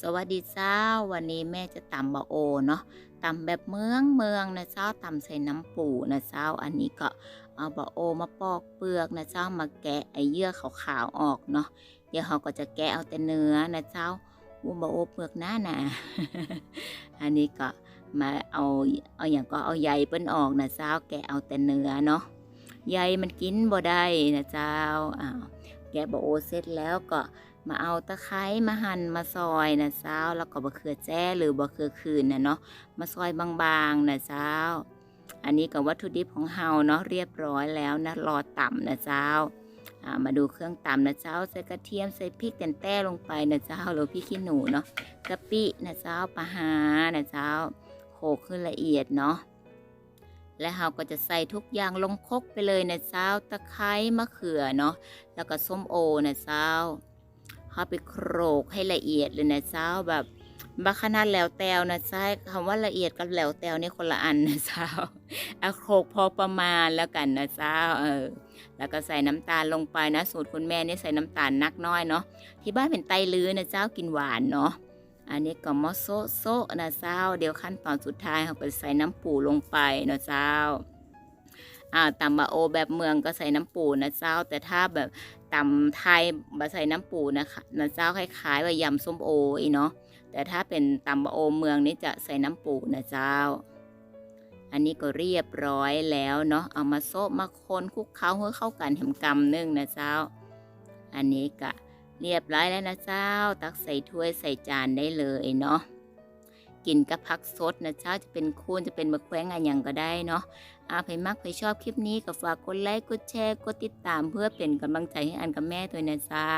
สวัสดีเจ้า วันนี้แม่จะตำบะโอเนาะตำแบบเมืองเมืองนะเจ้าตำใส่น้ำปูนะเจ้า อันนี้ก็เอาบะโอมาปอกเปลือกนะเจ้ามาแกะไอเยื่อขาวๆออกเนาะเดี๋ยวเขาก็จะแกะเอาแต่เนื้อนะเจ้าอูบะโอเปลือกหน้าหนาอันนี้ก็มาเอาเอาอย่างก็เอาใยเปิ้นออกนะเจ้า แกะเอาแต่เนื้อเนาะใยมันกินบ่ได้นะเจ้าอ้าว แกะบะโอเสร็จแล้วก็มาเอาตะไคร้มาหั่นมาซอยนะเจ้า แล้วก็บะเขือแจ้หรือบะเขือคืนนะเนาะมาซอยบางๆนะเจ้า อันนี้ก็วัตถุดิบของเฮาเนาะเรียบร้อยแล้วนะรอต่ำนะเจ้าอ่ามาดูเครื่องต่ำนะเจ้าใส่กระเทียมใส่พริกแตนแต้ลงไปนะเจ้าหรือพริกขี้หนูเนาะกะปินะเจ้าปลาหานะเจ้าโขลกขึ้นละเอียดเนาะ และเฮาก็จะใส่ทุกอย่างลงคกไปเลยนะเจ้าตะไคร้มะเขือเนาะแล้วก็ส้มโอนะเจ้าเขาไปโขลกให้ละเอียดเลยนะเจ้าแบบบาขนาดแล้วแตวนะใช่คำว่าละเอียดกับแล้วแตวนี่คนละอันนะเจ้าเอาโขลกพอประมาณแล้วกันนะเจ้าเออ แล้วก็ใส่น้ำตาลลงไปนะ สูตรคุณแม่นี่ใส่น้ำตาลนักน้อยเนาะที่บ้านเป็นไตลื้อนะเจ้ากินหวานเนาะ อันนี้ก็มอโซโซนะเจ้า เดี๋ยวขั้นตอนสุดท้ายเขาไปใส่น้ำปูลงไปนะเจ้าอ่าตำบะโอแบบเมืองก็ใส่น้ำปูนะเจ้า แต่ถ้าแบบตำไทยบะใส่น้ำปูนะคะนะเจ้าคล้ายๆว่ายำส้มโออีเนาะแต่ถ้าเป็นตำบะโอเมืองนี่จะใส่น้ำปูนะเจ้า อันนี้ก็เรียบร้อยแล้วเนาะเอามาโซะมาคนคุกเคล้าให้เข้ากันแหมกำนึ่งนะเจ้า อันนี้ก็ เรียบร้อยแล้วนะเจ้า ตักใส่ถ้วยใส่จานได้เลยเนาะกินกับผักสดนะเจ้าจะเป็นคูนจะเป็นมะแขวงอะไรอย่างก็ได้เนาะอาใครมักใครชอบคลิปนี้ก็ฝากกดไลค์กดแชร์กดติดตามเพื่อเป็นกำลังใจให้อันกับแม่ด้วยนะเจ้า